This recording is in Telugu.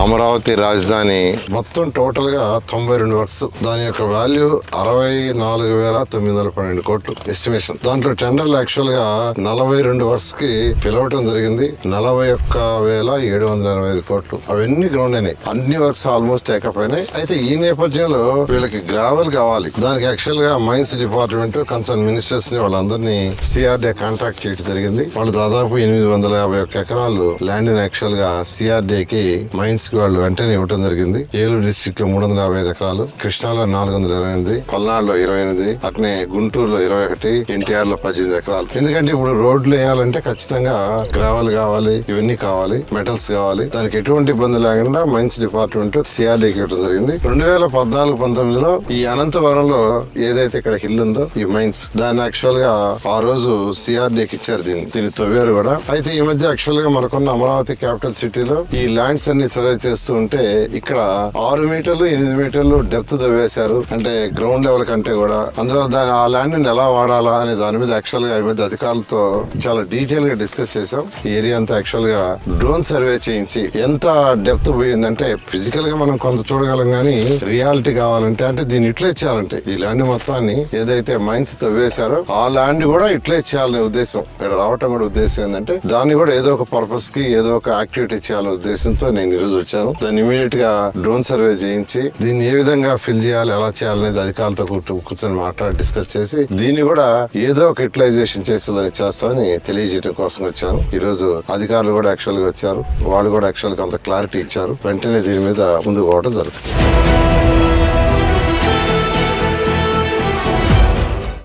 అమరావతి రాజధాని. మొత్తం టోటల్గా తొంభై రెండు వర్క్స్ దాని యొక్క వాల్యూ అరవై నాలుగు వేల తొమ్మిది వందల పన్నెండు కోట్లు ఎస్టిమేషన్ దాంట్లో టెండర్లు యాక్చువల్గా నలభై రెండు వర్క్స్కి పిలవటం జరిగింది. నలభై ఒక్క వేల ఏడు వందల ఎనభై ఐదు కోట్లు. అవన్నీ గ్రౌండ్ అయినాయి. అన్ని వర్క్స్ ఆల్మోస్ట్ టేకప్ అయినాయి. అయితే ఈ నేపథ్యంలో వీళ్ళకి గ్రావెల్ కావాలి. దానికి యాక్చువల్గా మైన్స్ డిపార్ట్మెంట్ కన్సర్న్ మినిస్టర్స్ని వాళ్ళందరినీ సిఆర్డే కాంట్రాక్ట్ చేయడం జరిగింది. వాళ్ళు దాదాపు ఎనిమిది వందల యాభై ఒక్క ఎకరాలు ల్యాండ్ యాక్చువల్గా సిఆర్డే కి మైన్స్ కి వాళ్ళు వెంటనే ఇవ్వడం జరిగింది. ఏలూరు డిస్టిక్లో మూడు వందల యాభై ఐదు ఎకరాలు కృష్ణాలో నాలుగు వందల ఇరవై ఎనిమిది పల్నాడులో ఇరవై ఎనిమిది అట్నే గుంటూరులో ఇరవై ఒకటి ఎన్టీఆర్లో పద్దెనిమిది ఎకరాలు. ఎందుకంటే ఇప్పుడు రోడ్లు వేయాలంటే ఖచ్చితంగా గ్రావెల్ కావాలి ఇవన్నీ కావాలి మెటల్స్ కావాలి. దానికి ఎటువంటి ఇబ్బంది లేకుండా మైన్స్ డిపార్ట్మెంట్ సిఆర్డీకి ఇవ్వడం జరిగింది. రెండు వేల పద్నాలుగు పంతొమ్మిదిలో ఈ అనంతవరంలో ఏదైతే ఇక్కడ హిల్ ఉందో ఈ మైన్స్ దాన్ని యాక్చువల్గా ఆ రోజు సిఆర్డీకి ఇచ్చారు దీన్ని. దీన్ని తవ్వారు కూడా. అయితే ఈ మధ్య యాక్చువల్గా మనకున్న అమరావతి క్యాపిటల్ సిటీలో ఈ ల్యాండ్స్ అన్ని సర్వే చేస్తూ ఉంటే ఇక్కడ ఆరు మీటర్లు ఎనిమిది మీటర్లు డెప్త్ తవ్వేశారు అంటే గ్రౌండ్ లెవెల్ కంటే కూడా. అందువల్ల దాని ఆ ల్యాండ్ని ఎలా వాడాలా అనే దాని మీద యాక్చువల్గా మధ్య అధికారులతో చాలా డీటెయిల్గా డిస్కస్ చేసాం ఈ ఏరియా అంతా యాక్చువల్గా డ్రోన్ సర్వే చేయించి ఎంత డెప్త్ పోయిందంటే ఫిజికల్గా మనం కొంత చూడగలం కానీ రియాలిటీ కావాలంటే అంటే దీన్ని ఇట్లే చేయాలంటే ఈ ల్యాండ్ మొత్తాన్ని ఏదైతే మైన్స్ తవ్వేశారో ఆ ల్యాండ్ కూడా ఇట్లే చేయాలనే ఉద్దేశం. ఇక్కడ రావటం కూడా ఉద్దేశం ఏంటంటే దాన్ని కూడా ఏదో ఒక పర్పస్కి ఏదో ఒక యాక్టివిటీ చేయాలనే ఉద్దేశంతో నేను ఈరోజు వచ్చాను దాన్ని ఇమీడియట్గా డ్రోన్ సర్వే చేయించి దీన్ని ఏ విధంగా ఫిల్ చేయాలి ఎలా చేయాలనేది అధికారులతో కూర్చొని మాట్లాడి డిస్కస్ చేసి దీన్ని కూడా ఏదో ఒక యూటిలైజేషన్ చేస్తుందని చేస్తామని తెలియజేయడం కోసం వచ్చాను. ఈ రోజు అధికారులు కూడా యాక్చువల్గా వచ్చారు. వాళ్ళు కూడా యాక్చువల్గా కొంత క్లారిటీ ఇచ్చారు. వెంటనే దీని మీద ముందుకు పోవడం జరుగుతుంది.